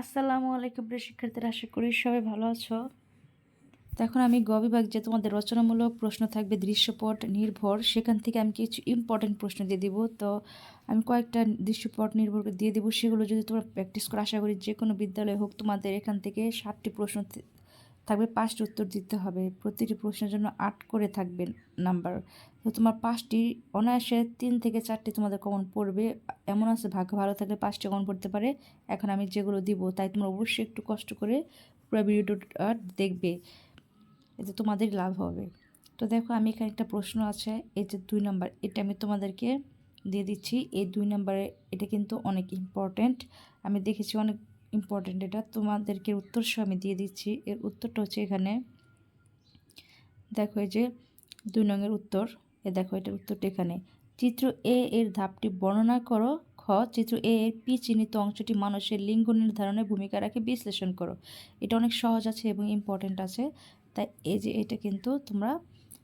আসসালামু আলাইকুম প্রিয় শিক্ষার্থীরা, আশা করি সবাই ভালো আছো। এখন আমি গবিভাগ যে তোমাদের রচনামূলক প্রশ্ন থাকবে, দৃশ্যপট নির্ভর, সেখান থেকে আমি কিছু ইম্পর্টেন্ট প্রশ্ন দিয়ে দিব। তো আমি কয়েকটা দৃশ্যপট নির্ভর দিয়ে দেবো, সেগুলো যদি তোমরা প্র্যাকটিস করে, আশা করি যে কোনো বিদ্যালয়ে হোক, তোমাদের এখান থেকে সাতটি প্রশ্ন থাকবে, পাঁচটি উত্তর দিতে হবে। প্রতিটি প্রশ্নের জন্য আট করে থাকবে নাম্বার তো তোমার পাঁচটি, অনায়াসে তিন থেকে চারটি তোমাদের কমন পড়বে। এমন আছে, ভাগ্য ভালো থাকলে পাঁচটি কমন পড়তে পারে। এখন আমি যেগুলো দিব, তাই তোমরা অবশ্যই একটু কষ্ট করে পুরো ভিডিওটা দেখবে, এতে তোমাদের লাভ হবে। তো দেখো, আমি এখানে একটা প্রশ্ন আছে, এই যে দুই নাম্বার এটা আমি তোমাদেরকে দিয়ে দিচ্ছি। এই দুই নাম্বারে এটা কিন্তু অনেক ইম্পর্ট্যান্ট আমি দেখেছি অনেক ইম্পর্ট্যান্ট এটা তোমাদেরকে উত্তর সহ আমি দিয়ে দিচ্ছি। এর উত্তরটা হচ্ছে এখানে, দেখো এই যে দুই নঙের উত্তর। এ দেখো, এটার উত্তরটা এখানে। চিত্র এ এর ধাপটি বর্ণনা করো। খ, চিত্র এ এর পি চিহ্নিত অংশটি মানুষের লিঙ্গ নির্ধারণে ভূমিকা রাখে, বিশ্লেষণ করো। এটা অনেক সহজ আছে এবং ইম্পর্ট্যান্ট আছে। তাই এই যে এটা কিন্তু তোমরা,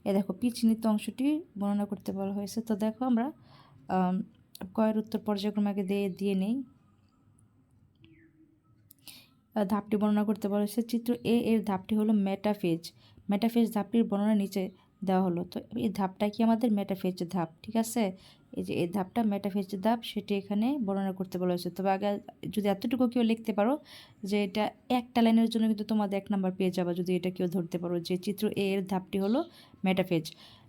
এ দেখো, পি চিহ্নিত অংশটি বর্ণনা করতে বলা হয়েছে। তো দেখো আমরা কয়ের উত্তর পর্যায়ক্রমে আগে দিয়ে দিয়ে নেই। ধাপটি বর্ণনা করতে বলা হয়েছে। চিত্র এ এর ধাপটি হলো মেটাফেজ মেটাফেজ ধাপটির বর্ণনা নিচে দেওয়া হলো। তো এই ধাপটা কি আমাদের মেটাফেজ ধাপ, ঠিক আছে? এই যে এই ধাপটা মেটাফেজ ধাপ, সেটি এখানে বর্ণনা করতে বলা হয়েছে। তবে আগে যদি এতটুকু কেউ লিখতে পারো যে এটা একটা লাইনের জন্য কিন্তু তোমাদের এক নাম্বার পেয়ে যাবে যদি এটা কেউ ধরতে পারো। যে চিত্র এ এর ধাপটি হলো মেটাফেজ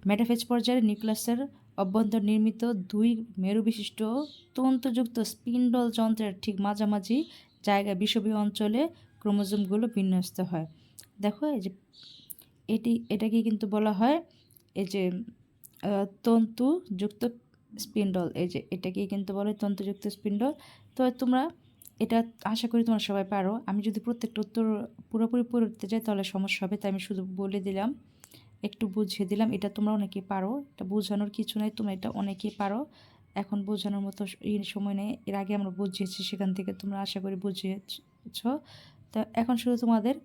মেটাফেজ পর্যায়ে নিউক্লিয়াসের অভ্যন্তর নির্মিত দুই মেরু বিশিষ্ট তন্তুযুক্ত স্পিন্ডল যন্ত্রের ঠিক মাঝামাঝি জায়গায় বিষবীয় অঞ্চলে ক্রোমোজোমগুলো বিন্যস্ত হয়। দেখো এই যে এটি, এটাকে কিন্তু বলা হয় এই যে তন্তুযুক্ত স্পিন্ডল। এই যে, এটাকে কিন্তু বলে তন্তুযুক্ত স্পিন্ডল। তো তোমরা এটা আশা করি তোমরা সবাই পারো। আমি যদি প্রত্যেকটা উত্তর পুরোপুরি পড়তে যাই তাহলে সমস্যা হবে, তাই আমি শুধু বলে দিলাম। একটু বুঝিয়ে দিলাম, এটা তোমরা অনেকেই পারো। এটা বোঝানোর কিছু নেই, তোমরা এটা অনেকেই পারো। এখন বোঝানোর মতো সময় নেই। এর আগে আমরা বুঝিয়েছি, সেখান থেকে তোমরা আশা করি বুঝিয়েছ। তা এখন শুধু তোমাদের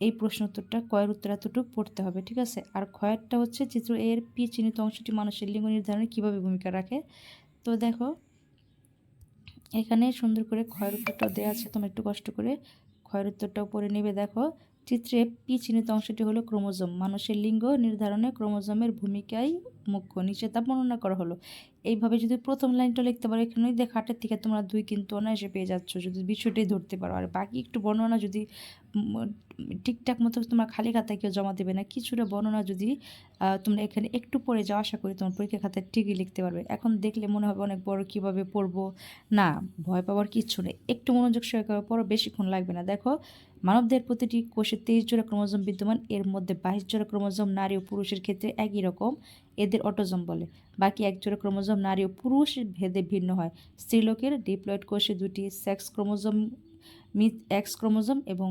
এই প্রশ্ন উত্তরটা কয়ের উত্তর এতটুকু পড়তে হবে, ঠিক আছে? আর ক্ষয়েরটা হচ্ছে চিত্র এর পি চিহ্নিত অংশটি মানুষের লিঙ্গ নির্ধারণে কীভাবে ভূমিকা রাখে? তো দেখো, এখানে সুন্দর করে ক্ষয়ের উত্তরটা দেওয়া আছে, তোমার একটু কষ্ট করে ক্ষয়ের উত্তরটাও পড়ে নেবে, দেখো। চিত্রে পি চিহ্নিত অংশটি হলো ক্রোমোজোম। মানুষের লিঙ্গ নির্ধারণে ক্রোমোজোমের ভূমিকাই মুখ্য নিচে তা বর্ণনা করা হলো। এইভাবে যদি প্রথম লাইনটা লিখতে পারো এখানে দেখো হাটের থেকে তোমরা দুই কিন্তু অনায়াসে পেয়ে যাচ্ছ। যদি বিষয়টাই ধরতে পারো, আর বাকি একটু বর্ণনা যদি ঠিকঠাক মতো তোমরা খালি খাতায় কেউ জমা দেবে না, কিছুটা বর্ণনা যদি তোমরা এখানে একটু পড়ে যাও, আশা করি তোমার পরীক্ষা খাতায় ঠিকই লিখতে পারবে। এখন দেখলে মনে হবে অনেক বড় কীভাবে পড়ব। না, ভয় পাওয়ার কিচ্ছু নেই। একটু মনোযোগ সহকারে পড়ো, বেশিক্ষণ লাগবে না। দেখো মানবদের প্রতিটি কোষে তেইশ জোড়া ক্রোমোজোম বিদ্যমান, এর মধ্যে বাইশ জোড়া ক্রোমোজোম নারী ও পুরুষের ক্ষেত্রে একই রকম। এদের অটোজোম বলে। বাকি এক জোড়া ক্রোমোজোম নারী ও পুরুষ ভেদে ভিন্ন হয়। স্ত্রীলোকের ডিপ্লয়েড কোষে দুটি সেক্স ক্রোমোজোম, মিথ এক্স ক্রোমোজোম এবং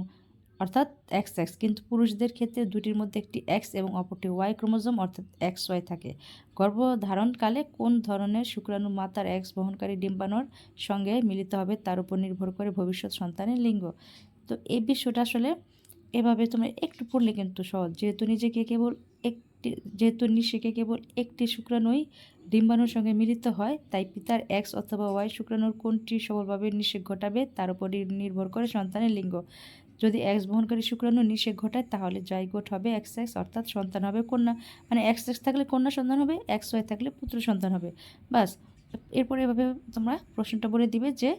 অর্থাৎ এক্স এক্স। কিন্তু পুরুষদের ক্ষেত্রে দুটির মধ্যে একটি এক্স এবং অপরটি ওয়াই ক্রোমোজোম অর্থাৎ এক্স ওয়াই থাকে। গর্ভধারণকালে কোন ধরনের শুক্রাণু মাতার এক্স বহনকারী ডিম্বাণুর সঙ্গে মিলিত হবে তার উপর নির্ভর করে ভবিষ্যৎ সন্তানের লিঙ্গ। তো এই বিষয়টা আসলে এভাবে তোমরা একটু পড়লে কিন্তু সহজ। যেহেতু নিজেকে কেবল একটি, যেহেতু নিষেকে কেবল একটি শুক্রাণুই ডিম্বাণুর সঙ্গে মিলিত হয়, তাই পিতার এক্স অথবা ওয়াই শুক্রাণুর কোনটি সবলভাবে নিষেক ঘটাবে তার উপর নির্ভর করে সন্তানের লিঙ্গ। যদি এক্স বহনকারী শুক্রাণু নিষেক ঘটায়, তাহলে জাইগোট হবে এক্স এক্স অর্থাৎ সন্তান হবে কন্যা। মানে এক্স এক্স থাকলে কন্যা সন্তান হবে এক্স ওয়াই থাকলে পুত্র সন্তান হবে। বাস এরপরে এভাবে তোমরা প্রশ্নটা বলে দিবে যে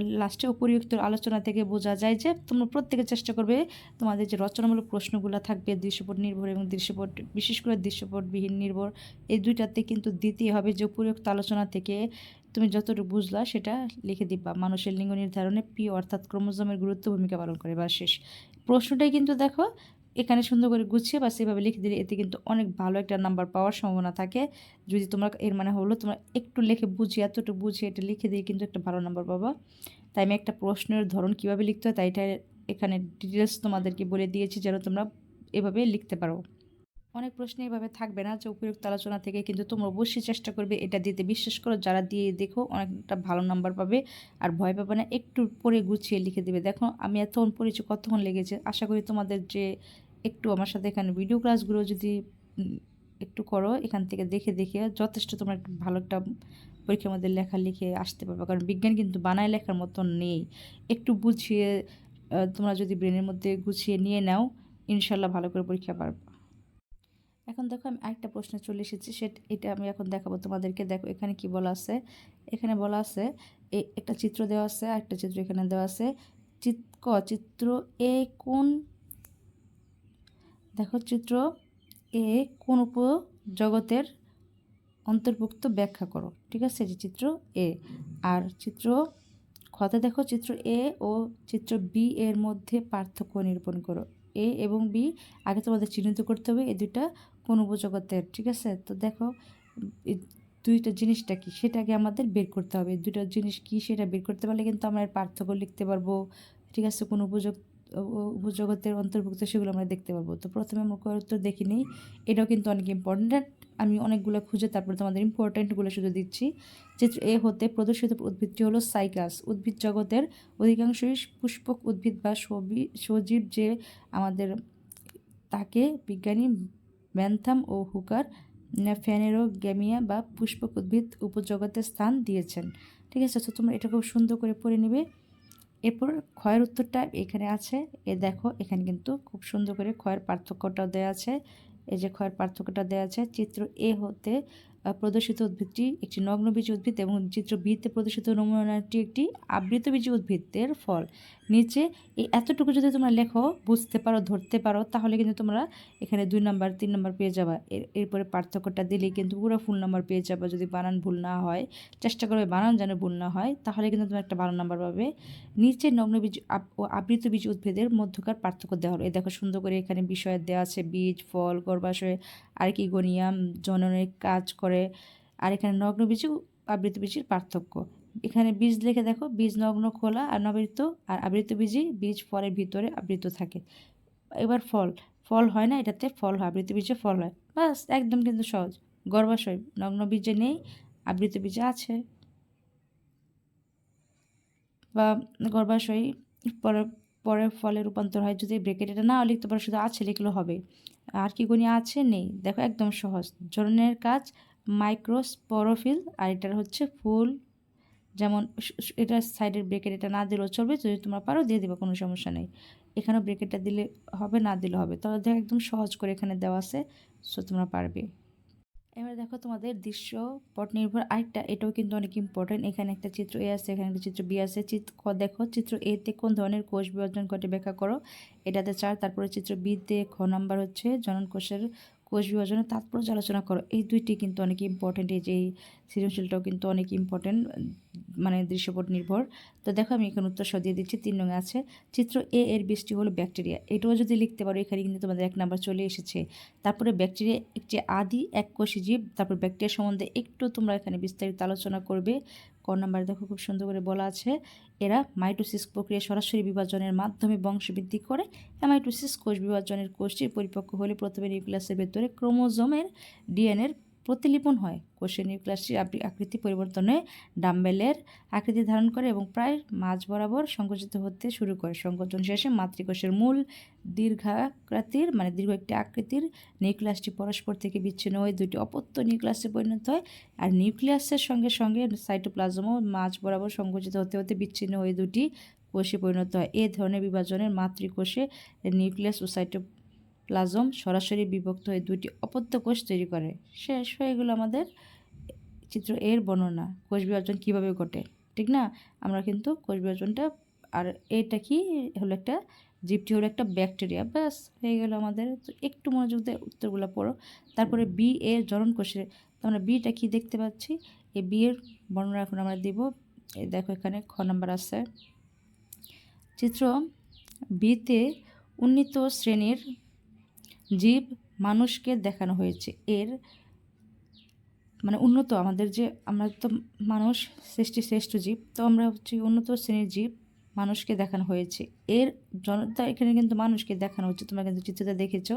লাস্টে উপরিউক্ত আলোচনা থেকে বোঝা যায় যে তোমরা প্রত্যেকে চেষ্টা করবে তোমাদের যে রচনামূলক প্রশ্নগুলো থাকবে, দৃশ্যপট নির্ভর এবং দৃশ্যপট, বিশেষ করে দৃশ্যপটবিহীন নির্ভর, এই দুইটাতে কিন্তু দিতেই হবে যে উপরিউক্ত আলোচনা থেকে তুমি যতটুকু বুঝলা সেটা লিখে দিবা। মানুষের লিঙ্গ নির্ধারণে পি অর্থাৎ ক্রোমোজোমের গুরুত্ব ভূমিকা পালন করে। বা শেষ। প্রশ্নটাই কিন্তু দেখো এখানে সুন্দর করে গুছিয়ে বা সেভাবে লিখে দিলে এতে কিন্তু অনেক ভালো একটা নাম্বার পাওয়ার সম্ভাবনা থাকে। যদি তোমরা এর মানে হলো তোমরা একটু লিখে বুঝিয়ে এতটুকু বুঝিয়ে এটা লিখে দিয়ে কিন্তু একটা ভালো নাম্বার পাবা। তাই আমি একটা প্রশ্নের ধরন কীভাবে লিখতে হয় তাই এটা এখানে ডিটেলস তোমাদেরকে বলে দিয়েছি যেন তোমরা এভাবে লিখতে পারো। অনেক প্রশ্ন এভাবে থাকবে না যে উপযুক্ত আলোচনা থেকে কিন্তু তোমরা অবশ্যই চেষ্টা করবে এটা দিতে। বিশ্বাস করো যারা দিয়ে দেখো অনেকটা ভালো নাম্বার পাবে আর ভয় পাবে না, একটু পরে গুছিয়ে লিখে দেবে। দেখো আমি এতক্ষণ পড়েছি কতক্ষণ লেগেছে? আশা করি তোমাদের যে একটু আমার সাথে এখানে ভিডিও ক্লাসগুলো যদি একটু করো, এখান থেকে দেখে দেখে যথেষ্ট তোমার ভালো একটা পরীক্ষার মধ্যে লেখা লিখে আসতে পারবে। কারণ বিজ্ঞান কিন্তু বানায় লেখার মতন নেই। একটু বুঝিয়ে তোমরা যদি ব্রেনের মধ্যে গুছিয়ে নিয়ে নাও ইনশাল্লাহ ভালো করে পরীক্ষা পারবে। এখন দেখো আমি একটা প্রশ্নে চলে এসেছি, সেটা, এটা আমি এখন দেখাবো তোমাদেরকে। দেখো এখানে কি বলা আছে? এখানে বলা আছে একটা চিত্র দেওয়া আছে একটা চিত্র এখানে দেওয়া আছে। চিত, ক, চিত্র এ কোন দেখো, চিত্র এ কোন উপজগতের অন্তর্ভুক্ত ব্যাখ্যা করো। ঠিক আছে যে চিত্র এ। আর চিত্র খতে দেখো, চিত্র এ ও চিত্র বি এর মধ্যে পার্থক্য নিরূপণ করো। এ এবং বি আগে তোমাদের চিহ্নিত করতে হবে, এই দুইটা কোন উপজগতের। ঠিক আছে, তো দেখো দুইটা জিনিসটা কি, সেটাকে আমাদের বের করতে হবে। দুইটা জিনিস কি, সেটা বের করতে পারলে কিন্তু আমরা এর পার্থক্য লিখতে পারব। ঠিক আছে, কোন উপযোগ উপজগতের অন্তর্ভুক্ত, সেগুলো আমরা দেখতে পারব। তো প্রথমে আমরা উত্তর দেখি নিই। এটাও কিন্তু অনেক ইম্পর্ট্যান্ট আমি অনেকগুলো খুঁজে তারপরে তোমাদের ইম্পর্ট্যান্টগুলো শুধু দিচ্ছি। যে এ হতে প্রদর্শিত উদ্ভিদটি হলো সাইকাস উদ্ভিদ জগতের অধিকাংশই পুষ্পক উদ্ভিদ বা সবি, সজীব যে আমাদের তাকে বিজ্ঞানী ব্যান্থাম ও হুকার ফ্যানেরোগ্যামিয়া বা পুষ্পক উদ্ভিদ উপজগতে স্থান দিয়েছেন। ঠিক আছে? তো তোমরা এটা খুব সুন্দর করে পড়ে নেবে। এরপর ক্ষয়ের উত্তরটা এখানে আছে। এ দেখো, এখানে কিন্তু খুব সুন্দর করে ক্ষয়ের পার্থক্যটা দেওয়া আছে। এই যে ক্ষয়ের পার্থক্যটা দেওয়া আছে, চিত্র এ হতে প্রদর্শিত উদ্ভিদটি একটি নগ্নবীজী উদ্ভিদ এবং চিত্র বিতে প্রদর্শিত নমুনাটি একটি আবৃত বীজ উদ্ভিদের ফল। নিচে, এই এতটুকু যদি তোমরা লেখো, বুঝতে পারো, ধরতে পারো, তাহলে কিন্তু তোমরা এখানে দুই নাম্বার, তিন নাম্বার পেয়ে যাবা। এর, এরপরে পার্থক্যটা দিলে কিন্তু পুরো ফুল নাম্বার পেয়ে যাবা। যদি বানান ভুল না হয়, চেষ্টা করবে বানান যেন ভুল না হয়, তাহলে কিন্তু তুমি একটা ভালো নাম্বার পাবে। নিচে নগ্ন বীজ ও আবৃত বীজ উদ্ভিদের মধ্যকার পার্থক্য দেওয়া হলো। এই দেখো সুন্দর করে এখানে বিষয় দেওয়া আছে, বীজ, ফল, গর্ভাশয় আর্কিগোনিয়াম জননের কাজ করে। আর এখানে নগ্ন বীজ আবৃত বীজের পার্থক্য। এখানে বীজ লিখে দেখো, বীজ নগ্ন খোলা আর নবৃত আর আবৃত বীজই বীজ ফলের ভিতরে আবৃত থাকে। এবার ফল ফল হয় না, এটাতে ফল হয়, আবৃত বীজে ফল হয়। বাস, একদম কিন্তু সহজ। গর্ভাশয়, নগ্ন বীজে নেই, আবৃত বীজে আছে। বা গর্ভাশয় পরে পরে ফলে রূপান্তর হয়, যদি ব্রেকেট এটা না লিখতে পারো, শুধু আছে লিখলেও হবে। আর কি গণি আছে? নেই। দেখো, একদম সহজ। জননের কাজ মাইক্রোস্পোরোফিল আর এটার হচ্ছে ফুল। যেমন এটা সাইডের ব্রেকেট এটা না দিলেও চলবে, যদি তোমরা পারো দিয়ে দেবে, কোনো সমস্যা নেই। এখানেও ব্রেকেটটা দিলে হবে, না দিলে হবে। তবে দেখো একদম সহজ করে এখানে দেওয়া আছে সো তোমরা পারবে। এবার দেখো তোমাদের দৃশ্য, পট নির্ভর, আরেকটা, এটাও কিন্তু অনেক ইম্পর্টেন্ট এখানে একটা চিত্র এ আছে, এখানে একটা চিত্র বি আছে। চিত্র ক, দেখো, চিত্র এ তে কোন ধরনের কোষ বিভাজন ঘটে ব্যাখ্যা করো। এটাতে চার, তারপরে চিত্র বি তে খ নাম্বার হচ্ছে জনন কোষের কোষ বিভাজনের তাৎপর্য আলোচনা করো। এই দুইটি কিন্তু অনেক ইম্পর্টেন্ট এই যে এই সৃজনশীলটাও কিন্তু অনেক ইম্পর্টেন্ট মানে দৃশ্যপট নির্ভর। তো দেখো আমি এখানে উত্তর সহ দিয়ে দিচ্ছি, তিন রঙে আছে, চিত্র এ এর বৃষ্টি হলো ব্যাকটেরিয়া। এটাও যদি লিখতে পারো, এখানে কিন্তু তোমাদের এক নাম্বার চলে এসেছে। তারপরে ব্যাকটেরিয়া একটি আদি এক এককোষী জীব, তারপর ব্যাকটেরিয়া সম্বন্ধে একটু তোমরা এখানে বিস্তারিত আলোচনা করবে। ক নাম্বার দেখো, খুব সুন্দর করে বলা আছে, এরা মাইটোসিস প্রক্রিয়া সরাসরি বিভাজনের মাধ্যমে বংশবৃদ্ধি করে। মাইটোসিস কোষ বিভাজনের কোষটির পরিপক্ক হলে প্রথমে নিউক্লিয়াসের ভেতরে ক্রোমোজোমের ডিএনএর প্রতিলিপন হয়। কোষের নিউক্লিয়াসটির আকৃ- আকৃতি পরিবর্তন ডাম্বেলের আকৃতি ধারণ করে এবং প্রায় মাঝ বরাবর সংকুচিত হতে শুরু করে। সংকোচন শেষে মাতৃকোষের মূল দীর্ঘাকৃতির মানে দীর্ঘ একটি আকৃতির নিউক্লিয়াসটি পরস্পর থেকে বিচ্ছিন্ন হয়ে দুটি অপত্য নিউক্লিয়াসে পরিণত হয়। আর নিউক্লিয়াসের সঙ্গে সঙ্গে সাইটোপ্লাজমও মাঝ বরাবর সংকুচিত হতে হতে বিচ্ছিন্ন হয়ে দুটি কোষে পরিণত হয়। এ ধরনের বিভাজনের মাতৃকোষে নিউক্লিয়াস ও সাইটোপ্লাজম সরাসরি বিভক্ত হয়ে দুটি অপত্য কোষ তৈরি করে। শেষ হয়ে গেলো আমাদের চিত্র এর বর্ণনা, কোষ বিভাজন কীভাবে ঘটে, ঠিক না? আমরা কিন্তু কোষ বিভাজনটা আর এটা কি হলো একটা, জীবটি হলো একটা ব্যাকটেরিয়া, ব্যাস, হয়ে গেল আমাদের। তো একটু মনোযোগ দিয়ে উত্তরগুলো পড়ো। তারপরে বি এর জনন কোষে তো আমরা বিটা কি দেখতে পাচ্ছি? এই বি এর বর্ণনা এখন আমরা দিব। এই দেখো এখানে খ নাম্বার আছে। চিত্র বিতে উন্নীত শ্রেণির জীব মানুষকে দেখানো হয়েছে। এর মানে উন্নত আমাদের যে আমরা তো মানুষ, সৃষ্টি শ্রেষ্ঠ জীব, তো আমরা হচ্ছে উন্নত শ্রেণির জীব মানুষকে দেখানো হয়েছে। এর জনতা এখানে কিন্তু মানুষকে দেখানো হচ্ছে। তোমরা কিন্তু চিত্রটা দেখেছ।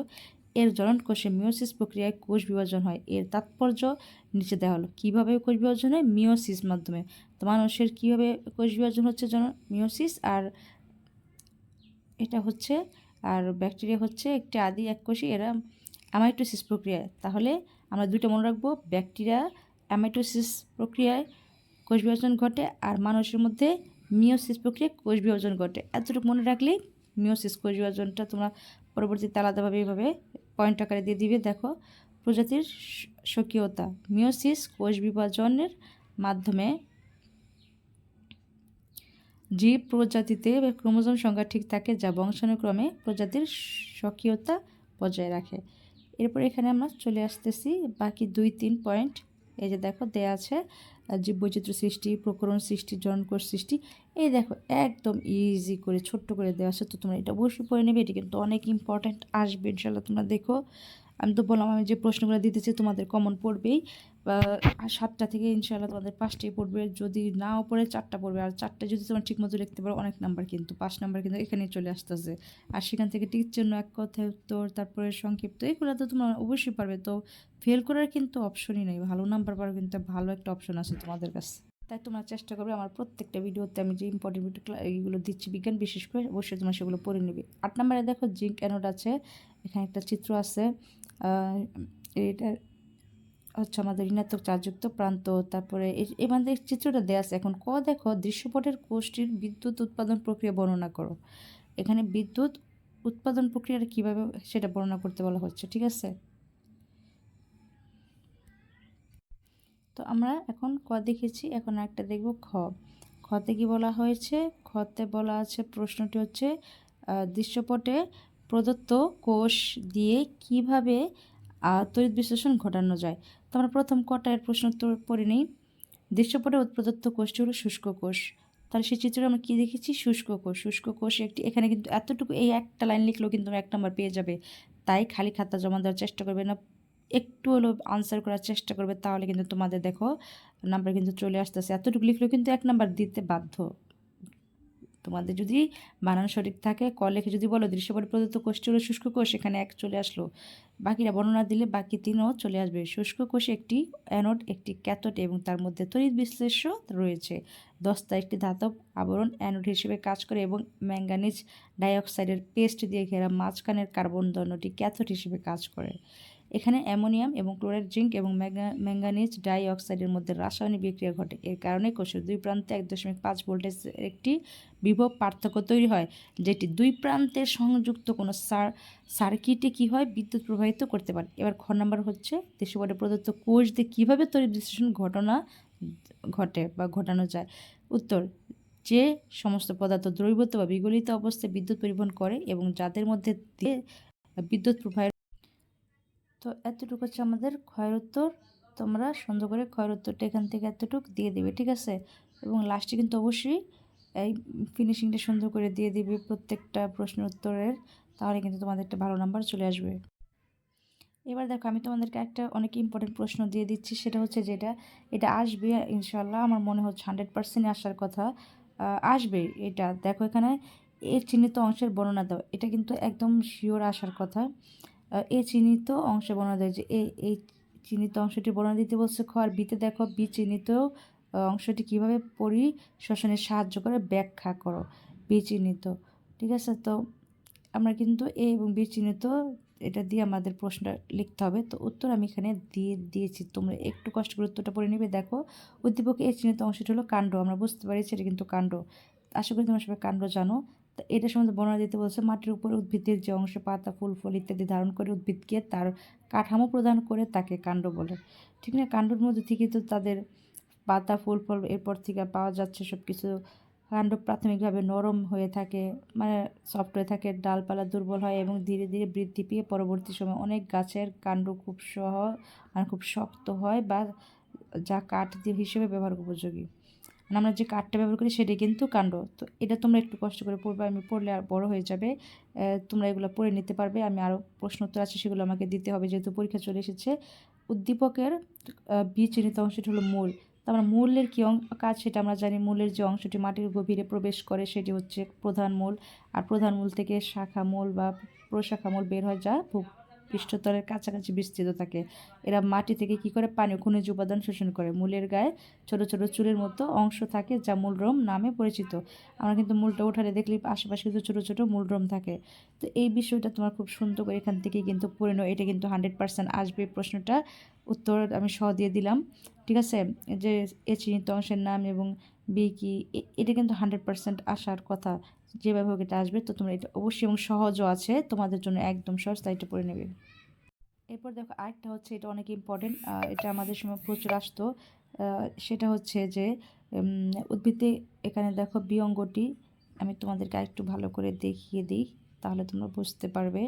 এর জনন কোষে মিওসিস প্রক্রিয়ায় কোষ বিভাজন হয়। এর তাৎপর্য নিচে দেওয়া হলো। কীভাবে কোষ বিভাজন হয়? মিওসিস মাধ্যমে। তো মানুষের কীভাবে কোষ বিভাজন হচ্ছে জন মিওসিস আর এটা হচ্ছে আর ব্যাকটেরিয়া হচ্ছে একটি আদি এককোষী এরা অ্যামাইটোসিস প্রক্রিয়া তাহলে আমরা দুটো মনে রাখব, ব্যাকটেরিয়া অ্যামাইটোসিস প্রক্রিয়ায় কোষ বিভাজন ঘটে আর মানুষের মধ্যে মিওসিস প্রক্রিয়ায় কোষ বিভাজন ঘটে। এতটুকু মনে রাখলেই মিওসিস কোষ বিভাজনটা তোমরা পরবর্তীতে আলাদাভাবে এইভাবে পয়েন্ট আকারে দিয়ে দিবে। দেখো, প্রজাতির স্বকীয়তা মিওসিস কোষ বিভাজনের মাধ্যমে জীব প্রজাতিতে ক্রোমোজোম সংখ্যা ঠিক থাকে যা বংশানুক্রমে প্রজাতির স্বকীয়তা বজায় রাখে। এরপর এখানে আমরা চলে আসতেছি। বাকি দুই, তিন পয়েন্ট, এই যে দেখো, দেয়া আছে জীববৈচিত্র্য সৃষ্টি, প্রকরণ সৃষ্টি, জনকোষ সৃষ্টি। এই দেখো, একদম ইজি করে, ছোট্ট করে দেওয়া আছে। তো তোমরা এটা অবশ্যই পড়ে নেবে, এটি কিন্তু অনেক ইম্পর্ট্যান্ট আসবে ইনশাল্লাহ তোমরা দেখো। আমি তো বললাম, আমি যে প্রশ্নগুলো দিতেছি, তোমাদের কমন পড়বেই। সাতটা থেকে ইনশাল্লাহ তোমাদের পাঁচটাই পড়বে, যদি নাও পড়ে চারটা পড়বে। আর চারটা যদি তোমরা ঠিকমতো লিখতে পারো, অনেক নাম্বার কিন্তু, পাঁচ নাম্বার কিন্তু এখানে চলে আসতেছে। আর সেখান থেকে টিক চিহ্ন এক কথায় উত্তর, তারপরে সংক্ষিপ্ত, এগুলো তো তোমরা অবশ্যই পারবে। তো ফেল করার কিন্তু অপশনই নেই, ভালো নাম্বার পাওয়ার কিন্তু ভালো একটা অপশন আছে তোমাদের কাছে। তাই তোমরা চেষ্টা করবে আমার প্রত্যেকটা ভিডিওতে আমি যে ইম্পর্টেন্ট ভিডিও এইগুলো দিচ্ছি, বিজ্ঞান বিশেষ করে, অবশ্যই তোমরা সেগুলো পড়ে নেবে। আট নম্বরে দেখো, জিঙ্ক অ্যানোড আছে, এখানে একটা চিত্র আছে এটা হচ্ছে আমাদের ঋণাত্মক চার্জযুক্ত প্রান্ত, তারপরে আমাদের চিত্রটা দেওয়া আছে। এখন ক দেখো, দৃশ্যপটের কোষটির বিদ্যুৎ উৎপাদন প্রক্রিয়া বর্ণনা করো। এখানে বিদ্যুৎ উৎপাদন প্রক্রিয়াটা কীভাবে সেটা বর্ণনা করতে বলা হচ্ছে, ঠিক আছে? তো আমরা এখন ক দেখেছি, এখন একটা দেখব খ। খতে কি বলা হয়েছে? খতে বলা আছে প্রশ্নটি হচ্ছে দৃশ্যপটে প্রদত্ত কোষ দিয়ে কীভাবে তড়িৎ বিশ্লেষণ ঘটানো যায়। তো আমরা প্রথম কটা এর প্রশ্ন উত্তর পড়ে নিই। দৃশ্যপটে প্রদত্ত কোষটি হলো শুষ্ক কোষ। তাহলে সেই চিত্রে আমরা কী দেখেছি? শুষ্ক কোষ। শুষ্ক কোষ একটি এখানে কিন্তু এতটুকু এই একটা লাইন লিখলেও কিন্তু এক নম্বর পেয়ে যাবে। তাই খালি খাতা জমা দেওয়ার চেষ্টা করবে না। একটু হলো আনসার করার চেষ্টা করবে, তাহলে কিন্তু তোমাদের দেখো নাম্বার কিন্তু চলে আসতেছে। এতটুকু লিখলেও কিন্তু এক নাম্বার দিতে বাধ্য। তোমাদের যদি বানান সঠিক থাকে ক লেখে যদি বলো দৃশ্যপটে প্রদত্ত কোষটি হলো শুষ্ক কোষ এখানে এক চলে আসলো। বাকিরা বর্ণনা দিলে বাকি তিনও চলে আসবে। শুষ্ক কোষে একটি অ্যানোড, একটি ক্যাথোড এবং তার মধ্যে তড়িৎ বিশ্লেষ্য রয়েছে। দস্তা একটি ধাতব আবরণ, অ্যানোড হিসেবে কাজ করে এবং ম্যাঙ্গানিজ ডাইঅক্সাইডের পেস্ট দিয়ে ঘেরা মাঝখানের কার্বন দণ্ডটি ক্যাথোড হিসেবে কাজ করে। এখানে অ্যামোনিয়াম এবং ক্লোরাইড, জিঙ্ক এবং ম্যাঙ্গানিজ ডাই অক্সাইডের মধ্যে রাসায়নিক বিক্রিয়া ঘটে। এর কারণে কোষের দুই প্রান্তে এক দশমিক পাঁচ ভোল্টেজের একটি বিভব পার্থক্য তৈরি হয়, যেটি দুই প্রান্তের সংযুক্ত কোনো সার, সার্কিটে কী হয় বিদ্যুৎ প্রবাহিত করতে পারে। এবার খ নাম্বার হচ্ছে দেশপটে প্রদত্ত কোষ দিয়ে কীভাবে তৈরি বিশ্লেষণ ঘটনা, ঘটে বা ঘটানো যায়? উত্তর, যে সমস্ত পদার্থ দ্রবীভূত বা বিগলিত অবস্থায় বিদ্যুৎ পরিবহন করে এবং যাদের মধ্যে দিয়ে বিদ্যুৎ প্রবাহের তো এতটুকু হচ্ছে আমাদের ক্ষয়ের উত্তর। তোমরা সুন্দর করে ক্ষয়ের উত্তরটা এখান থেকে এতটুকু দিয়ে দিবে, ঠিক আছে? এবং লাস্টে কিন্তু অবশ্যই এই ফিনিশিংটা সুন্দর করে দিয়ে দিবে প্রত্যেকটা প্রশ্ন উত্তরের, তাহলে কিন্তু তোমাদের একটা ভালো নাম্বার চলে আসবে। এবার দেখো, আমি তোমাদেরকে একটা অনেক ইম্পর্টেন্ট প্রশ্ন দিয়ে দিচ্ছি, সেটা হচ্ছে যেটা, এটা আসবে ইনশাল্লাহ আমার মনে হচ্ছে হান্ড্রেড পার্সেন্ট আসার কথা। আসবে এটা, দেখো এখানে, এর চিহ্নিত অংশের বর্ণনা দাও, এটা কিন্তু একদম শিওর আসার কথা। এ চিহ্নিত অংশে বর্ণনা দেয় যে এ, এই চিহ্নিত অংশটি বর্ণনা দিতে বলছে খ, আর বিতে দেখো বি চিহ্নিত অংশটি কীভাবে পরিশোষণে সাহায্য করে? ব্যাখ্যা করো। বি চিহ্নিত ঠিক আছে? তো আমরা কিন্তু এ এবং বি চিহ্নিত এটা দিয়ে আমাদের প্রশ্নটা লিখতে হবে। তো উত্তর আমি এখানে দিয়ে দিয়েছি। তোমরা একটু কষ্ট উত্তরটা পড়ে নেবে। দেখো, উদ্দীপকে এ চিহ্নিত অংশটি হলো কাণ্ড। আমরা বুঝতে পারছি এটা কিন্তু কাণ্ড। আশা করি তোমরা সবাই কাণ্ড জানো। এটা সম্বন্ধে বর্ণনা দিতে বলছে, মাটির উপরে উদ্ভিদের যে অংশ, পাতা, ফুল, ফল ইত্যাদি ধারণ করে উদ্ভিদকে তার কাঠামো প্রদান করে তাকে কাণ্ড বলে। ঠিক না? কাণ্ডর মধ্যে থেকে তো তাদের পাতা, ফুল, ফল এরপর থেকে পাওয়া যাচ্ছে সব কিছু কাণ্ড প্রাথমিকভাবে নরম হয়ে থাকে মানে সফট হয়ে থাকে, ডালপালা দুর্বল হয় এবং ধীরে ধীরে বৃদ্ধি পেয়ে পরবর্তী সময় অনেক গাছের কাণ্ড খুব সহ মানে খুব শক্ত হয় বা যা কাঠ হিসেবে ব্যবহার উপযোগী। মানে আমরা যে কাঠটা ব্যবহার করি সেটাই কিন্তু কাণ্ড। তো এটা তোমরা একটু কষ্ট করে পড়বে আমি পড়লে আর বড় হয়ে যাবে। তোমরা এগুলো পড়ে নিতে পারবে। আমি আরও প্রশ্ন উত্তর আছে সেগুলো আমাকে দিতে হবে যেহেতু পরীক্ষা চলে এসেছে। উদ্দীপকের আহ, বীজচিহ্নিত অংশটি হলো মূল। তো আমরা মূলের কী কাজ সেটা আমরা জানি মূলের যে অংশটি মাটির গভীরে প্রবেশ করে সেটি হচ্ছে প্রধান মূল। আর প্রধান মূল থেকে শাখা মূল বা প্রশাখা মূল বের হয় যা পৃষ্ঠতলের কাছাকাছি বিস্তৃত থাকে। এরা মাটি থেকে কি করে পানি খনিজ উপাদান শোষণ করে? মূলের গায়ে ছোট ছোট চুলের মতো অংশ থাকে যা মূলরোম নামে পরিচিত। আমরা কিন্তু মূলটা উঠালে দেখলেই আশেপাশে কিন্তু ছোটো ছোটো মূলরোম থাকে। তো এই বিষয়টা তোমার খুব সুন্দর করে এখান থেকে কিন্তু পড়ে এটা কিন্তু হান্ড্রেড পার্সেন্ট আসবে প্রশ্নটা। উত্তর আমি সহ দিয়ে দিলাম। ঠিক আছে? যে এ চিহ্নিত অংশের নাম এবং বি কি? এটা কিন্তু হান্ড্রেড পার্সেন্ট আসার কথা। যেভাবে হোক এটা আসবে, তো তোমরা এটা অবশ্যই এবং সহজও আছে। তোমাদের জন্য একদম সহজ, তাই এটা পড়ে নেবে। এরপর দেখো আরেকটা হচ্ছে, এটা অনেক ইম্পর্টেন্ট এটা আমাদের সময় প্রচুর আসতো। সেটা হচ্ছে যে উদ্ভিদে এখানে দেখো বিয়ঙ্গটি আমি তোমাদেরকে আরেকটু ভালো করে দেখিয়ে দিই, তাহলে তোমরা বুঝতে পারবে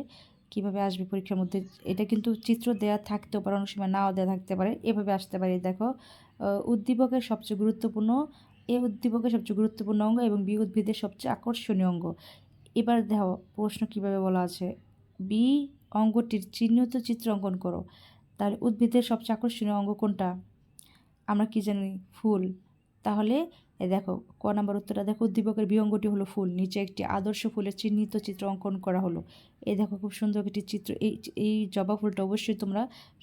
কীভাবে আসবে পরীক্ষার মধ্যে। এটা কিন্তু চিত্র দেওয়া থাকতেও পারে, অনেক সময় নাও দেওয়া থাকতে পারে, এভাবে আসতে পারে। দেখো উদ্দীপকের সবচেয়ে গুরুত্বপূর্ণ এ উদ্দীপকের সবচেয়ে গুরুত্বপূর্ণ অঙ্গ এবং বি উদ্ভিদের সবচেয়ে আকর্ষণীয় অঙ্গ। এবার দেখো, প্রশ্ন কীভাবে বলা আছে? বি অঙ্গটির চিহ্নিত চিত্র অঙ্কন করো। তাহলে উদ্ভিদের সবচেয়ে আকর্ষণীয় অঙ্গ কোনটা? আমরা কি জানি? ফুল। তাহলে এ দেখো, ক নাম্বার উত্তরটা দেখো, উদ্দীপকের বিঅঙ্গটি হলো ফুল। নিচে একটি আদর্শ ফুলের চিহ্নিত চিত্র অঙ্কন করা হলো। এই দেখো, খুব সুন্দর একটি চিত্র। এই এই জবা ফুলটা অবশ্যই তোমরা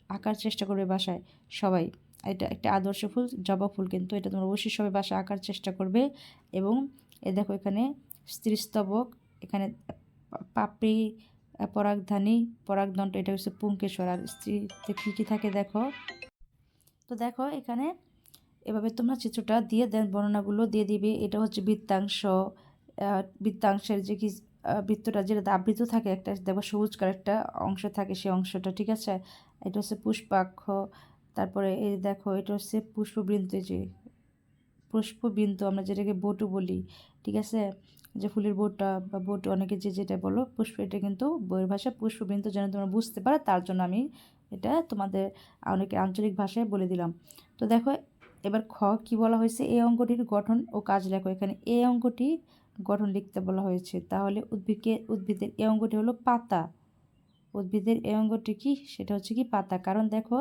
আঁকার চেষ্টা করবে বাসায়। সবাই এটা একটা আদর্শ ফুল, জবা ফুল কিন্তু। এটা তোমরা অবশ্যই সবাই বাসায় আঁকার চেষ্টা করবে। এবং এ দেখো এখানে স্ত্রীস্তবক, এখানে পাপড়ি, পরাগধানী, পরাগদণ্ড, এটা হচ্ছে পুঙ্কেশ্বর আর স্ত্রীতে কী কী থাকে দেখো? তো দেখো এখানে এভাবে তোমরা চিত্রটা দিয়ে দেন, বর্ণনাগুলো দিয়ে দিবে। এটা হচ্ছে বৃত্তাংশ। বৃত্তাংশের যে কি বৃত্তটা যেটা আবৃত থাকে, একটা দেখো সবুজ কালার একটা অংশ থাকে সেই অংশটা, ঠিক আছে? এটা হচ্ছে পুষ্পাক্ষ। তারপরে এই দেখো, এটা হচ্ছে পুষ্পবৃন্ত যে, পুষ্পবৃন্ত আমরা যেটাকে বটু বলি, ঠিক আছে? যে ফুলের বোটটা বা বটু অনেকে যে যেটা বলো, পুষ্প এটা কিন্তু বইয়ের ভাষা পুষ্পবৃন্ত যেন তোমরা বুঝতে পারো, তার জন্য আমি এটা তোমাদের অনেকে আঞ্চলিক ভাষায় বলে দিলাম। তো দেখো, এবার খ কি বলা হয়েছে? এই অঙ্কটির গঠন ও কাজ লেখো। এখানে এই অঙ্কটি গঠন লিখতে বলা হয়েছে। তাহলে উদ্ভিদকে, উদ্ভিদের এই অঙ্গটি হলো পাতা। উদ্ভিদের এই অঙ্গটি কি? সেটা হচ্ছে কি পাতা। কারণ দেখো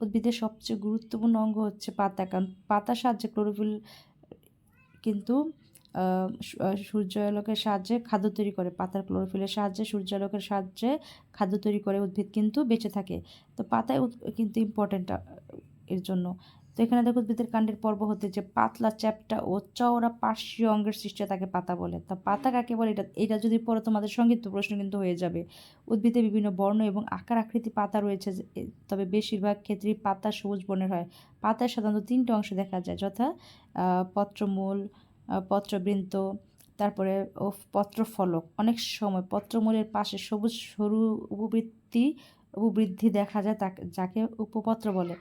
উদ্ভিদের সবচেয়ে গুরুত্বপূর্ণ অঙ্গ হচ্ছে পাতা। কারণ পাতার সাহায্যে ক্লোরোফিল কিন্তু সূর্য আলোকের সাহায্যে খাদ্য তৈরি করে। পাতার ক্লোরোফিলের সাহায্যে সূর্য আলোকের সাহায্যে খাদ্য তৈরি করে উদ্ভিদ কিন্তু বেঁচে থাকে। তো পাতায় কিন্তু ইম্পর্ট্যান্ট এর জন্য। তো এখানে দেখো উদ্ভিদের কাণ্ডের পর্ব হতে যে পাতলা চ্যাপটা ও চওড়া পার্শ্বীয় অঙ্গের সৃষ্টি তাকে পাতা বলে। তা পাতা কাকে বলে? এটা এটা যদি পড়ো তোমাদের সংক্ষিপ্ত প্রশ্ন কিন্তু হয়ে যাবে। উদ্ভিদে বিভিন্ন বর্ণ এবং আকার আকৃতি পাতা রয়েছে তবে বেশিরভাগ ক্ষেত্রেই পাতা সবুজ বর্ণের হয়। পাতায় সাধারণত তিনটে অংশ দেখা যায়, যথা পত্রমূল পত্রবৃন্ত তারপরে ও পত্রফলক। অনেক সময় পত্রমূলের পাশে সবুজ সরু উপবৃত্তি, উপবৃদ্ধি দেখা যায় তাকে, যাকে উপপত্র বলে।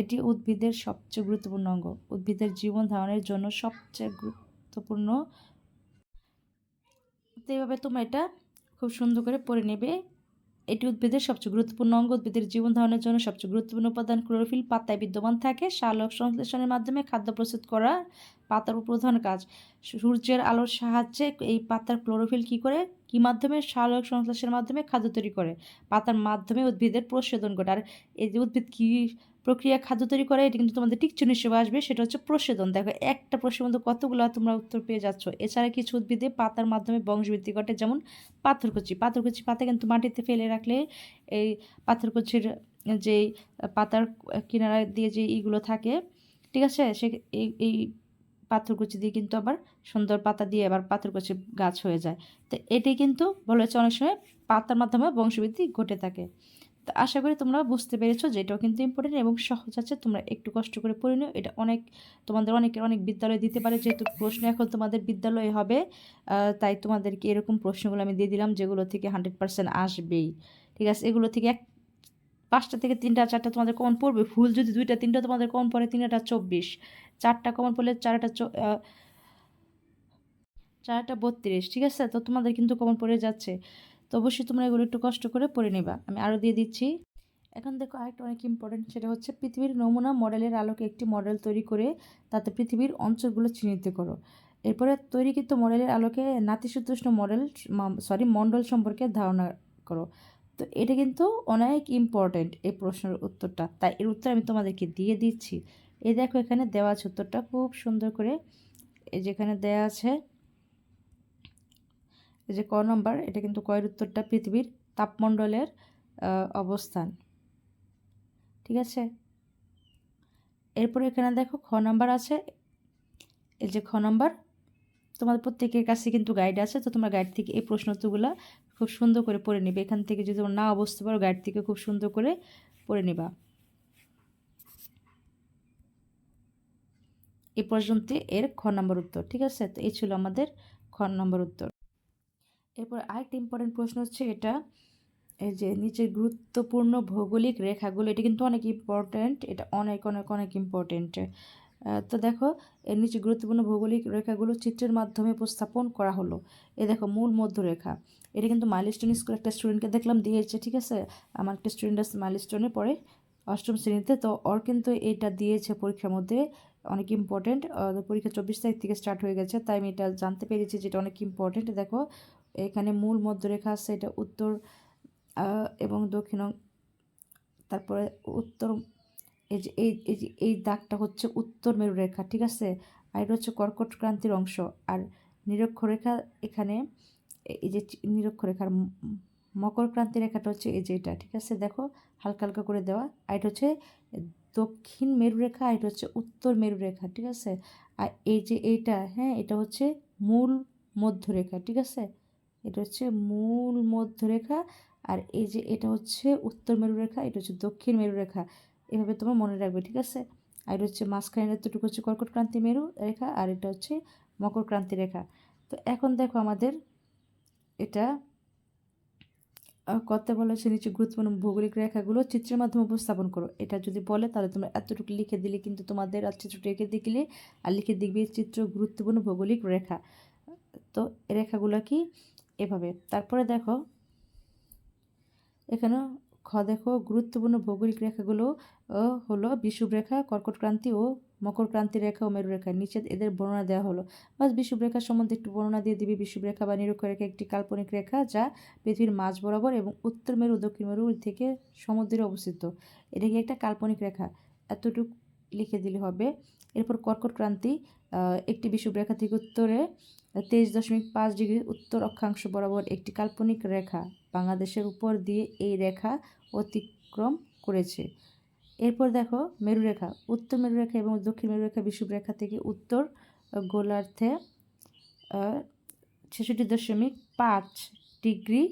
এটি উদ্ভিদের সবচেয়ে গুরুত্বপূর্ণ অঙ্গ। উদ্ভিদের জীবন ধারণের জন্য সবচেয়ে গুরুত্বপূর্ণ এইভাবে তোমরা এটা খুব সুন্দর করে পড়ে নেবে। এটি উদ্ভিদের সবচেয়ে গুরুত্বপূর্ণ অঙ্গ। উদ্ভিদের জীবন ধারণের জন্য সবচেয়ে গুরুত্বপূর্ণ উপাদান ক্লোরোফিল, পাতায় বিদ্যমান থাকে। সালোক সংশ্লেষণের মাধ্যমে খাদ্য প্রস্তুত করা পাতার প্রধান কাজ। সূর্যের আলোর সাহায্যে এই পাতার ক্লোরোফিল কি করে? কি মাধ্যমে? সালোক সংশ্লেষের মাধ্যমে খাদ্য তৈরি করে। পাতার মাধ্যমে উদ্ভিদের প্রশোধন ঘটে আর এই যে উদ্ভিদ কি প্রক্রিয়া খাদ্য তৈরি করে, এটি কিন্তু তোমাদের টিকচুন হিসেবে আসবে, সেটা হচ্ছে প্রসেদন। দেখো, একটা প্রশ্নের মধ্যে কতগুলো তোমরা উত্তর পেয়ে যাচ্ছ। এছাড়া কিছু উদ্ভিদে পাতার মাধ্যমে বংশবৃদ্ধি ঘটে, যেমন পাথরকুচি। পাথরকুচি পাতা কিন্তু মাটিতে ফেলে রাখলে এই পাথরকুচির যেই পাতার কিনারা দিয়ে যে ইগুলো থাকে, ঠিক আছে? সে এই এই পাথরকুচি দিয়ে কিন্তু আবার সুন্দর পাতা দিয়ে আবার পাথরকুচি গাছ হয়ে যায়। তো এটি কিন্তু বলা হচ্ছে অনেক সময় পাতার মাধ্যমে বংশবৃদ্ধি ঘটে থাকে। তো আশা করি তোমরা বুঝতে পেরেছ যে এটাও কিন্তু ইম্পর্টেন্ট এবং সহজ আছে। তোমরা একটু কষ্ট করে পড়ে নিও। এটা অনেক, তোমাদের অনেকের অনেক বিদ্যালয় দিতে পারে, যেহেতু প্রশ্ন এখন তোমাদের বিদ্যালয়ে হবে তাই তোমাদেরকে এরকম প্রশ্নগুলো আমি দিয়ে দিলাম যেগুলো থেকে হান্ড্রেড পার্সেন্ট আসবেই। ঠিক আছে? এগুলো থেকে এক, পাঁচটা থেকে তিনটা, চারটা তোমাদের কমন পড়বে। ফুল যদি দুইটা, তিনটা তোমাদের কমন পড়ে, তিনটা চব্বিশ। চারটা কমন পড়লে চারটা চারটা বত্রিশ। ঠিক আছে? তো তোমাদের কিন্তু কমন পড়ে যাচ্ছে। তো অবশ্যই তোমরা এগুলো একটু কষ্ট করে পড়ে নেবা। আমি আরও দিয়ে দিচ্ছি। এখন দেখো আরেকটা অনেক ইম্পর্টেন্ট সেটা হচ্ছে পৃথিবীর নমুনা মডেলের আলোকে একটি মডেল তৈরি করে তাতে পৃথিবীর অঞ্চলগুলো চিহ্নিত করো। এরপরে তৈরিকৃত মডেলের আলোকে নাতিশীতোষ্ণ মডেল সরি মণ্ডল সম্পর্কে ধারণা করো। তো এটা কিন্তু অনেক ইম্পর্টেন্ট এই প্রশ্নের উত্তরটা। তাই এর উত্তর আমি তোমাদেরকে দিয়ে দিচ্ছি। এই দেখো এখানে দেওয়া আছে উত্তরটা। খুব সুন্দর করে এই যেখানে দেওয়া আছে এই যে ক নম্বর, এটা কিন্তু কয়ের উত্তরটা পৃথিবীর তাপমণ্ডলের অবস্থান। ঠিক আছে? এরপরে এখানে দেখো খ নাম্বার আছে। এই যে খ নাম্বার, তোমাদের প্রত্যেকের কাছে কিন্তু গাইড আছে, তো তোমরা গাইড থেকে এই প্রশ্ন উত্তরগুলো খুব সুন্দর করে পড়ে নেবে। এখান থেকে যদি তোমরা না বুঝতে পারো গাইড থেকে খুব সুন্দর করে পড়ে নেবা। এই পর্যন্ত এর খ নম্বর উত্তর, ঠিক আছে? তো এই ছিল আমাদের খ নম্বর উত্তর। এরপর আরেকটা ইম্পর্টেন্ট প্রশ্ন হচ্ছে এটা, এই যে নিচের গুরুত্বপূর্ণ ভৌগোলিক রেখাগুলো, এটা কিন্তু অনেক ইম্পর্ট্যান্ট এটা অনেক অনেক অনেক ইম্পর্ট্যান্ট তো দেখো, এর নিচে গুরুত্বপূর্ণ ভৌগোলিক রেখাগুলো চিত্রের মাধ্যমে উপস্থাপন করা হলো। এ দেখো, মূল মধ্যরেখা। এটা কিন্তু মাইলস্টোন স্কুল একটা স্টুডেন্টকে দেখলাম দিয়েছে, ঠিক আছে? আমার একটা স্টুডেন্ট আছে মাইলস্টোনে পড়ে অষ্টম শ্রেণীতে, তো ওর কিন্তু এটা দিয়েছে পরীক্ষার মধ্যে, অনেক ইম্পর্টেন্ট পরীক্ষা চব্বিশ তারিখ থেকে স্টার্ট হয়ে গেছে, তাই আমি এটা জানতে পেরেছি যেটা অনেক ইম্পর্টেন্ট দেখো। এখানে মূল মধ্যরেখা আছে, এটা উত্তর এবং দক্ষিণ তারপরে উত্তর, এই যে, এই এই যে, এই দাগটা হচ্ছে উত্তর মেরু রেখা, ঠিক আছে? আর এটা হচ্ছে কর্কট ক্রান্তির অংশ। আর নিরক্ষরেখা এখানে এই যে নিরক্ষরেখার মকর ক্রান্তি রেখাটা হচ্ছে এই যে এটা, ঠিক আছে? দেখো, হালকা হালকা করে দেওয়া। আর এটা হচ্ছে দক্ষিণ মেরু রেখা, আর এটা হচ্ছে উত্তর মেরু রেখা, ঠিক আছে? আর এই যে এইটা হ্যাঁ এটা হচ্ছে মূল মধ্যরেখা, ঠিক আছে? এটা হচ্ছে মূল মধ্যরেখা আর এই যে এটা হচ্ছে উত্তর মেরু রেখা, এটা হচ্ছে দক্ষিণ মেরু রেখা। এভাবে তোমার মনে রাখবে, ঠিক আছে? আর এটা হচ্ছে মাঝখানের এতটুকু হচ্ছে কর্কট ক্রান্তি মেরু রেখা আর এটা হচ্ছে মকর ক্রান্তি রেখা। তো এখন দেখো আমাদের এটা করতে বলেছে নিচে গুরুত্বপূর্ণ ভৌগোলিক রেখাগুলো চিত্রের মাধ্যমে উপস্থাপন করো। এটা যদি বলে তাহলে তোমরা এতটুকু লিখে দিলে, কিন্তু তোমাদের আর চিত্রটি এঁকে দেখলে আর লিখে দেখবে চিত্র গুরুত্বপূর্ণ ভৌগোলিক রেখা। তো রেখাগুলো কি? এভাবে। তারপরে দেখো, এখানে খ দেখো, গুরুত্বপূর্ণ ভৌগোলিক রেখাগুলো হলো বিষুব রেখা কর্কট ক্রান্তি ও মকর ক্রান্তি রেখা ও মেরু রেখা নিচে এদের বর্ণনা দেওয়া হলো। বাস বিষুব রেখা সম্বন্ধে একটু বর্ণনা দিয়ে দিবি। বিষুব রেখা বা নিরক্ষ রেখা একটি কাল্পনিক রেখা যা পৃথিবীর মাঝ বরাবর এবং উত্তর মেরু, দক্ষিণ মেরু থেকে সমুদ্রে অবস্থিত। এটা কি একটা কাল্পনিক রেখা? এতটুকু লিখে দিলে হবে। এরপর কর্কট ক্রান্তি একটি বিষুব রেখা থেকে উত্তরে তেইশ দশমিক পাঁচ ডিগ্রি উত্তর অক্ষাংশ বরাবর একটি কাল্পনিক রেখা বাংলাদেশের উপর দিয়ে এই রেখা অতিক্রম করেছে। এরপর দেখো মেরুরেখা উত্তর মেরুরেখা এবং দক্ষিণ মেরুরেখা রেখা থেকে উত্তর গোলার্ধে ছেষট্টি দশমিক পাঁচ ডিগ্রি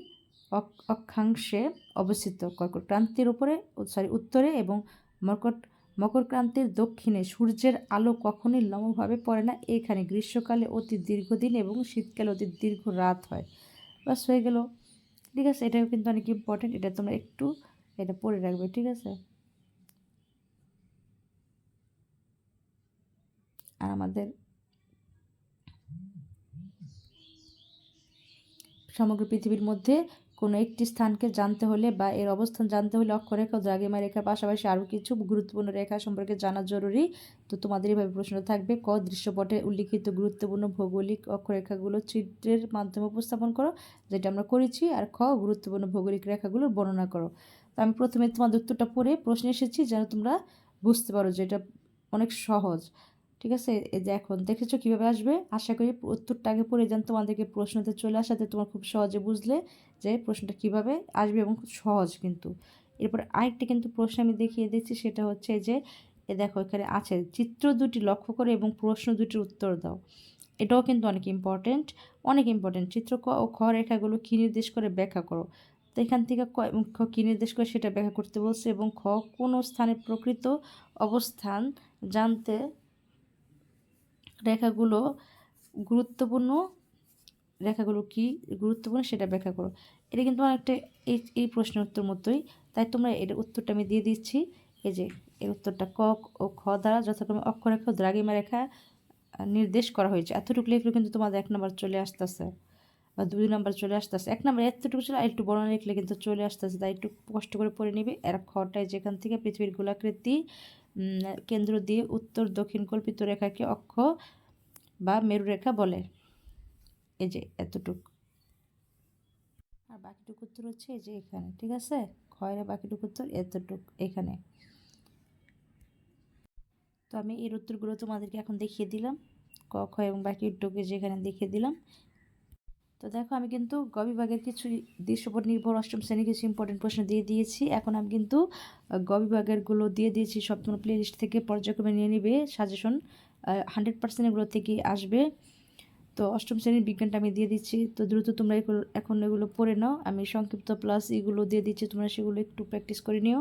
অক্ষাংশে অবস্থিত। কর্কট ক্রান্তির উপরে সরি উত্তরে এবং মকর মকর ক্রান্তির দক্ষিণে সূর্যের আলো কখনোই লম্বভাবে পড়ে না। এখানে গ্রীষ্মকালে অতি দীর্ঘদিন এবং শীতকালে অতি দীর্ঘ রাত হয়। বাস হয়ে গেল। ঠিক আছে, এটাও কিন্তু অনেক ইম্পর্টেন্ট এটা তোমরা একটু এটা পড়ে রাখবে, ঠিক আছে? আর আমাদের সমগ্র পৃথিবীর মধ্যে কোনো একটি স্থানকে জানতে হলে বা এর অবস্থান জানতে হলে অক্ষরেখা ও রেখার পাশাপাশি আরও কিছু গুরুত্বপূর্ণ রেখা সম্পর্কে জানা জরুরি। তো তোমাদের এভাবে প্রশ্ন থাকবে, ক, দৃশ্যপটে উল্লিখিত গুরুত্বপূর্ণ ভৌগোলিক অক্ষরেখাগুলো চিত্রের মাধ্যমে উপস্থাপন করো, যেটা আমরা করেছি, আর খ, গুরুত্বপূর্ণ ভৌগোলিক রেখাগুলোর বর্ণনা করো। তো আমি প্রথমে তোমাদের উত্তরটা পড়ে প্রশ্ন এসেছি যেন তোমরা বুঝতে পারো যে এটা অনেক সহজ। ঠিক আছে? এই এখন দেখেছ কীভাবে আসবে? আশা করি উত্তরটা আগে পড়ে যান। তোমাদেরকে প্রশ্নতে চলে আসাতে তোমার খুব সহজে বুঝলে যে প্রশ্নটা কীভাবে আসবে এবং খুব সহজ কিন্তু। এরপর আরেকটি কিন্তু প্রশ্ন আমি দেখিয়ে দিচ্ছি, সেটা হচ্ছে যে, এ দেখো এখানে আছে, চিত্র দুটি লক্ষ্য করে এবং প্রশ্ন দুটির উত্তর দাও। এটাও কিন্তু অনেক ইম্পর্টেন্ট অনেক ইম্পর্টেন্ট চিত্র ক ও খ রেখাগুলো কী নির্দেশ করে ব্যাখ্যা করো? তো এখান থেকে ক কী নির্দেশ করে সেটা ব্যাখ্যা করতে বলছে এবং খ কোনো স্থানের প্রকৃত অবস্থান জানতে রেখাগুলো গুরুত্বপূর্ণ, রেখাগুলো কি গুরুত্বপূর্ণ সেটা ব্যাখ্যা করো। এটা কিন্তু অনেকটা এই এই প্রশ্নের উত্তর মতোই। তাই তোমরা এর উত্তরটা আমি দিয়ে দিচ্ছি। এই যে, এর উত্তরটা ক, ও, খ দ্বারা যথাক্রমে অক্ষরেখা দ্রাগিমা রেখা নির্দেশ করা হয়েছে। এতটুকু লিখলে কিন্তু তোমাদের এক নম্বর চলে আসতেছে, বা দুই নম্বর চলে আসতেছে। এক নম্বর এতটুকু ছিল একটু বড় লিখলে কিন্তু চলে আসতেছে। তাই একটু কষ্ট করে পড়ে নিবে। এর খটায় যেখান থেকে পৃথিবীর গোলাকৃতি কেন্দ্র দিয়ে উত্তর দক্ষিণ কল্পিত রেখাকে অক্ষ বা মেরুরেখা বলে। এই যে এতটুক। আর বাকিটুকু উত্তর হচ্ছে এই যে এখানে, ঠিক আছে? খয়ের বাকিটুকু উত্তর এতটুক, এখানে। তো আমি এর উত্তরগুলো তোমাদেরকে এখন দেখিয়ে দিলাম। ক, খ এবং বাকিটুকু যেখানে দেখিয়ে দিলাম তো দেখো, আমি কিন্তু গবিভাগের বিভাগের কিছু দৃশ্যপট নির্ভর অষ্টম শ্রেণি কিছু ইম্পর্টেন্ট প্রশ্ন দিয়ে দিয়েছি। এখন আমি কিন্তু গ বিভাগেরগুলো দিয়ে দিয়েছি, সব তোমার প্লে লিস্ট থেকে পর্যায়ক্রমে নিয়ে নিবে সাজেশন হান্ড্রেড পার্সেন্ট এগুলো থেকে আসবে। তো অষ্টম শ্রেণির বিজ্ঞানটা আমি দিয়ে দিচ্ছি। তো দ্রুত তোমরা এখন এগুলো পড়ে নাও। আমি সংক্ষিপ্ত প্লাস এগুলো দিয়ে দিচ্ছি, তোমরা সেগুলো একটু প্র্যাকটিস করে নিও।